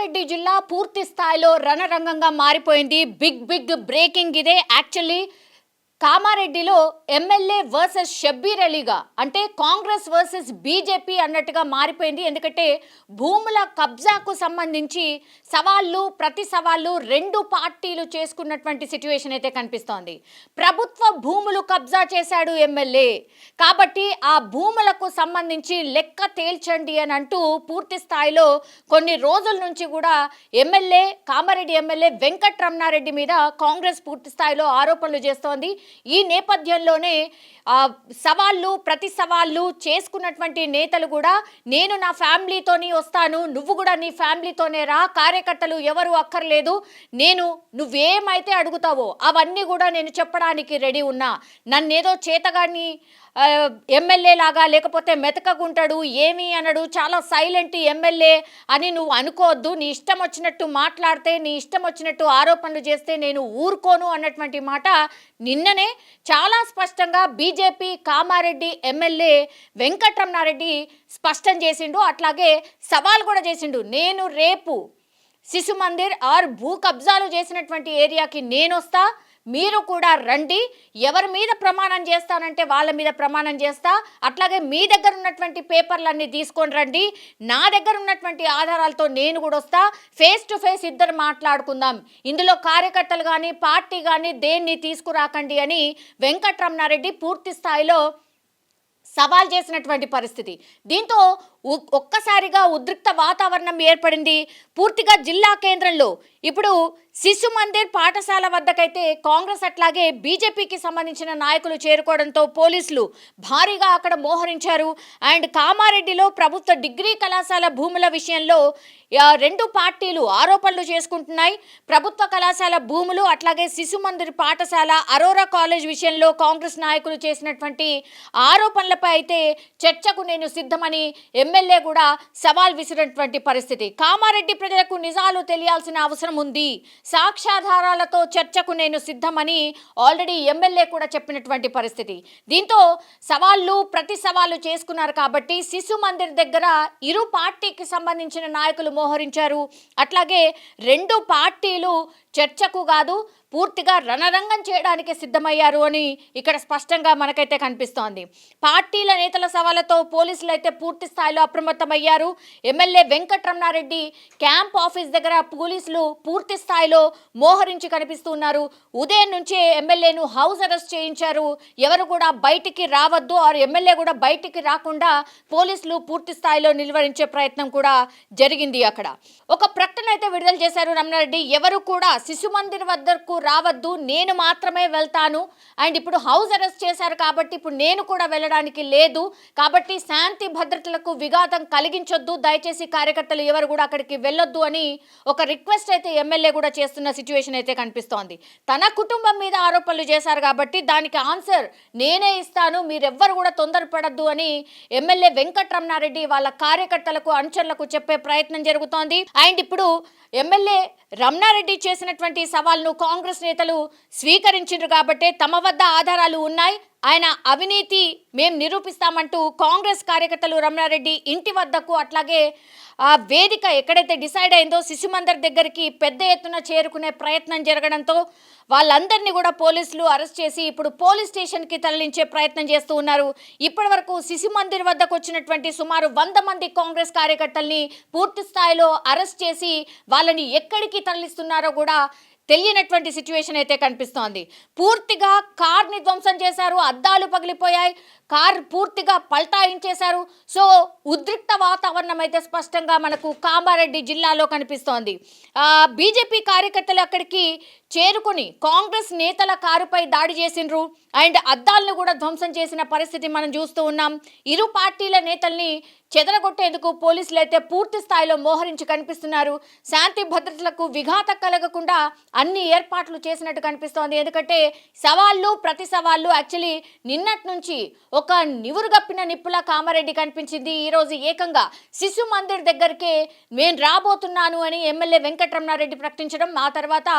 కామారెడ్డి జిల్లా పూర్తి స్థాయిలో రణరంగంగా మారిపోయింది. బిగ్ బిగ్ బ్రేకింగ్ ఇదే. యాక్చువల్లీ కామారెడ్డిలో ఎమ్మెల్యే వర్సెస్ షబ్బీర్ అలీగా అంటే కాంగ్రెస్ వర్సెస్ బీజేపీ అన్నట్టుగా మారిపోయింది. ఎందుకంటే భూముల కబ్జాకు సంబంధించి సవాళ్ళు ప్రతి సవాళ్ళు రెండు పార్టీలు చేసుకున్నటువంటి సిచ్యువేషన్ అయితే కనిపిస్తోంది. ప్రభుత్వ భూములు కబ్జా చేశాడు ఎమ్మెల్యే. కాబట్టి ఆ భూములకు సంబంధించి లెక్క తేల్చండి అని అంటూ పూర్తి స్థాయిలో కొన్ని రోజుల నుంచి కూడా ఎమ్మెల్యే కామారెడ్డి ఎమ్మెల్యే వెంకట్రమణారెడ్డి మీద కాంగ్రెస్ పూర్తి స్థాయిలో ఆరోపణలు చేస్తోంది. ఈ నేపథ్యంలోనే సవాళ్ళు ప్రతి సవాళ్ళు చేసుకున్నటువంటి నేతలు కూడా నేను నా ఫ్యామిలీతోని వస్తాను నువ్వు కూడా నీ ఫ్యామిలీతోనే రా కార్యకర్తలు ఎవరు అక్కర్లేదు నేను నువ్వేమైతే అడుగుతావో అవన్నీ కూడా నేను చెప్పడానికి రెడీ ఉన్నా. నన్నేదో చేతగాని ఎమ్మెల్యే లాగా లేకపోతే మెతకగుంటాడు ఏమీ అనడు చాలా సైలెంట్ ఎమ్మెల్యే అని నువ్వు అనుకోవద్దు. నీ ఇష్టం వచ్చినట్టు మాట్లాడితే నీ ఇష్టం వచ్చినట్టు ఆరోపణలు చేస్తే నేను ఊరుకోను అన్నటువంటి మాట నిన్ననే చాలా స్పష్టంగా బీజేపీ కామారెడ్డి ఎమ్మెల్యే వెంకట్రమణారెడ్డి స్పష్టం చేసిండు. అట్లాగే సవాల్ కూడా చేసిండు. నేను రేపు శిశు మందిర్ ఆర్ భూ కబ్జాలు చేసినటువంటి ఏరియాకి నేను వస్తా. మీరు కూడా రండి. ఎవరి మీద ప్రమాణం చేస్తానంటే వాళ్ళ మీద ప్రమాణం చేస్తా. అట్లాగే మీ దగ్గర ఉన్నటువంటి పేపర్లన్నీ తీసుకొని రండి. నా దగ్గర ఉన్నటువంటి ఆధారాలతో నేను కూడా వస్తా. ఫేస్ టు ఫేస్ ఇద్దరు మాట్లాడుకుందాం. ఇందులో కార్యకర్తలు కానీ పార్టీ కానీ దేన్ని తీసుకురాకండి అని వెంకట్రమణారెడ్డి పూర్తి స్థాయిలో సవాల్ చేసినటువంటి పరిస్థితి. దీంతో ఒక్కసారిగా ఉద్రిక్త వాతావరణం ఏర్పడింది. పూర్తిగా జిల్లా కేంద్రంలో. ఇప్పుడు శిశు మందిర్ పాఠశాల వద్దకైతే కాంగ్రెస్ అట్లాగే బీజేపీకి సంబంధించిన నాయకులు చేరుకోవడంతో పోలీసులు భారీగా అక్కడ మోహరించారు. అండ్ కామారెడ్డిలో ప్రభుత్వ డిగ్రీ కళాశాల భూముల విషయంలో రెండు పార్టీలు ఆరోపణలు చేసుకుంటున్నాయి. ప్రభుత్వ కళాశాల భూములు అట్లాగే శిశు మందిర్ పాఠశాల అరోరా కాలేజ్ విషయంలో కాంగ్రెస్ నాయకులు చేసినటువంటి ఆరోపణలపై అయితే చర్చకు నేను సిద్ధమని ఎమ్మెల్యే కూడా సవాల్ విసిరినటువంటి పరిస్థితి. కామారెడ్డి ప్రజలకు నిజాలు తెలియాల్సిన అవసరం ఉంది. సాక్ష్యాధారాలతో చర్చకు నేను సిద్ధమని ఆల్రెడీ ఎమ్మెల్యే కూడా చెప్పినటువంటి పరిస్థితి. దీంతో సవాళ్ళు ప్రతి సవాళ్ళు చేసుకున్నారు కాబట్టి శిశు మందిర్ దగ్గర ఇరు పార్టీకి సంబంధించిన నాయకులు మోహరించారు. అట్లాగే రెండు పార్టీలు చర్చకు కాదు పూర్తిగా రణరంగం చేయడానికి సిద్ధమయ్యారు అని ఇక్కడ స్పష్టంగా మనకైతే కనిపిస్తోంది. పార్టీల నేతల సవాళ్ళతో పోలీసులు అయితే పూర్తి స్థాయిలో అప్రమత్తమయ్యారు. ఎమ్మెల్యే వెంకట్రమణారెడ్డి క్యాంప్ ఆఫీస్ దగ్గర పోలీసులు పూర్తి స్థాయిలో మోహరించి కనిపిస్తున్నారు. ఉదయం నుంచే ఎమ్మెల్యేను హౌస్ అరెస్ట్ చేయించారు. ఎవరు కూడా బయటికి రావద్దు. ఆరు ఎమ్మెల్యే కూడా బయటికి రాకుండా పోలీసులు పూర్తి స్థాయిలో నిలువరించే ప్రయత్నం కూడా జరిగింది అక్కడ. ఒక ప్రకటన అయితే విడుదల చేశారు రమణారెడ్డి. ఎవరు కూడా శిశు మందిర్ వద్దకు రావద్దు నేను మాత్రమే వెళ్తాను. అండ్ ఇప్పుడు హౌస్ అరెస్ట్ చేశారు కాబట్టి ఇప్పుడు నేను కూడా వెళ్ళడానికి లేదు. కాబట్టి శాంతి భద్రతలకు విఘాతం కలిగించొద్దు. దయచేసి కార్యకర్తలు ఎవరు కూడా అక్కడికి వెళ్ళొద్దు అని ఒక రిక్వెస్ట్ అయితే ఎమ్మెల్యే కూడా చేస్తున్న సిచ్యువేషన్ అయితే కనిపిస్తోంది. తన కుటుంబం మీద ఆరోపణలు చేశారు కాబట్టి దానికి ఆన్సర్ నేనే ఇస్తాను. మీరెవ్వరు కూడా తొందరపడద్దు అని ఎమ్మెల్యే వెంకట్రమణారెడ్డి వాళ్ళ కార్యకర్తలకు అనుచరులకు చెప్పే ప్రయత్నం జరుగుతోంది. అండ్ ఇప్పుడు ఎమ్మెల్యే రమణారెడ్డి చేసినటువంటి సవాల్ను కాంగ్రెస్ నేతలు స్వీకరించారు కాబట్టే తమ వద్ద ఆధారాలు ఉన్నాయి. ఆయన అవినీతి మేం నిరూపిస్తామంటూ కాంగ్రెస్ కార్యకర్తలు రమణారెడ్డి ఇంటి వద్దకు అట్లాగే ఆ వేదిక ఎక్కడైతే డిసైడ్ అయిందో శిశుమందర్ దగ్గరికి పెద్ద ఎత్తున చేరుకునే ప్రయత్నం జరగడంతో వాళ్ళందరినీ కూడా పోలీసులు అరెస్ట్ చేసి ఇప్పుడు పోలీస్ స్టేషన్కి తరలించే ప్రయత్నం చేస్తూ ఉన్నారు. ఇప్పటి వరకు శిశు మందిర్ వద్దకు వచ్చినటువంటి సుమారు వంద మంది కాంగ్రెస్ కార్యకర్తల్ని పూర్తి స్థాయిలో అరెస్ట్ చేసి వాళ్ళని ఎక్కడికి తరలిస్తున్నారో కూడా తెలియనటువంటి సిచ్యువేషన్ అయితే కనిపిస్తోంది. పూర్తిగా కార్ని ధ్వంసం చేశారు అద్దాలు పగిలిపోయాయి. కార్ పూర్తిగా పల్టాయించేశారు సో ఉద్రిక్త వాతావరణం అయితే స్పష్టంగా మనకు కామారెడ్డి జిల్లాలో కనిపిస్తోంది. బీజేపీ కార్యకర్తలు అక్కడికి చేరుకొని కాంగ్రెస్ నేతల కారుపై దాడి చేసిండ్రు. అండ్ అద్దాలను కూడా ధ్వంసం చేసిన పరిస్థితి మనం చూస్తూ ఉన్నాం. ఇరు పార్టీల నేతల్ని చెదరగొట్టేందుకు పోలీసులు అయితే పూర్తి స్థాయిలో మోహరించి కనిపిస్తున్నారు. శాంతి భద్రతలకు విఘాత కలగకుండా అన్ని ఏర్పాట్లు చేసినట్టు కనిపిస్తోంది. ఎందుకంటే సవాళ్ళు ప్రతి సవాళ్ళు యాక్చువల్లీ నిన్నటి నుంచి ఒక నివురుగప్పిన నిప్పుల కామారెడ్డి కనిపించింది. ఈరోజు ఏకంగా శిశు మందిర్ దగ్గరికే నేను రాబోతున్నాను అని ఎమ్మెల్యే వెంకటరమణారెడ్డి ప్రకటించడం ఆ తర్వాత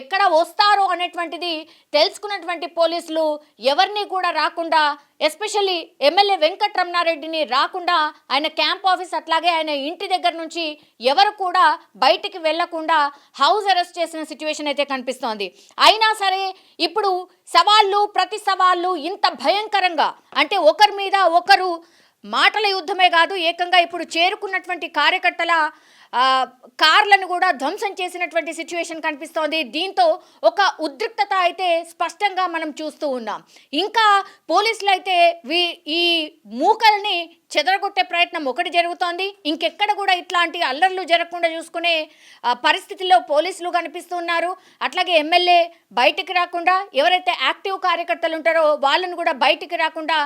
ఎక్కడ వస్తారో అనేటువంటిది తెలుసుకున్నటువంటి పోలీసులు ఎవరిని కూడా రాకుండా ఎస్పెషల్లీ ఎమ్మెల్యే వెంకటరమణారెడ్డిని రాకుండా ఆయన క్యాంప్ ఆఫీస్ అట్లాగే ఆయన ఇంటి దగ్గర నుంచి ఎవరు కూడా బయటికి వెళ్ళకుండా హౌస్ అరెస్ట్ చేసిన సిచ్యువేషన్ అయితే కనిపిస్తోంది. అయినా సరే ఇప్పుడు సవాళ్ళు ప్రతి సవాళ్ళు ఇంత భయంకరంగా అంటే ఒకరి మీద ఒకరు మాటల యుద్ధమే కాదు ఏకంగా ఇప్పుడు చేరుకున్నటువంటి కార్యకర్తల కార్లను కూడా ధ్వంసం చేసినటువంటి సిచ్యువేషన్ కనిపిస్తోంది. దీంతో ఒక ఉద్రిక్తత అయితే స్పష్టంగా మనం చూస్తూ ఉన్నాం. ఇంకా పోలీసులు అయితే వీ ఈ మూకల్ని చెదరగొట్టే ప్రయత్నం ఒకటి జరుగుతోంది. ఇంకెక్కడ కూడా ఇట్లాంటి అల్లర్లు జరగకుండా చూసుకునే పరిస్థితుల్లో పరిస్థితిలో పోలీసులు కనిపిస్తున్నారు. అట్లాగే ఎమ్మెల్యే బయటికి రాకుండా ఎవరైతే యాక్టివ్ కార్యకర్తలు ఉంటారో వాళ్ళను కూడా బయటికి రాకుండా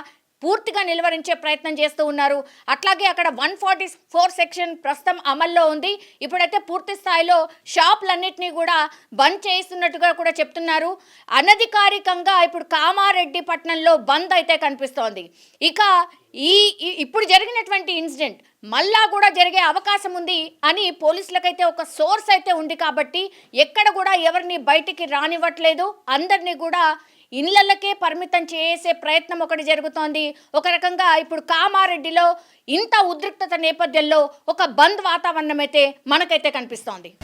పూర్తిగా నిలువరించే ప్రయత్నం చేస్తూ ఉన్నారు. అట్లాగే అక్కడ వన్ ఫార్టీ ఫోర్ సెక్షన్ ప్రస్తుతం అమల్లో ఉంది. ఇప్పుడైతే పూర్తి స్థాయిలో షాపులన్నింటినీ కూడా బంద్ చేస్తున్నట్టుగా కూడా చెప్తున్నారు. అనధికారికంగా ఇప్పుడు కామారెడ్డి పట్టణంలో బంద్ అయితే కనిపిస్తోంది. ఇక ఈ- ఇప్పుడు జరిగినటువంటి ఇన్సిడెంట్ మళ్ళా కూడా జరిగే అవకాశం ఉంది అని పోలీసులకైతే ఒక సోర్స్ అయితే ఉంది కాబట్టి ఎక్కడ కూడా ఎవరిని బయటికి రానివ్వట్లేదు. అందరినీ కూడా ఇళ్ళకే పరిమితం చేసే ప్రయత్నం ఒకటి జరుగుతోంది. ఒక రకంగా ఇప్పుడు కామారెడ్డిలో ఇంత ఉద్రిక్తత నేపథ్యంలో ఒక బంద్ వాతావరణం అయితే మనకైతే కనిపిస్తోంది.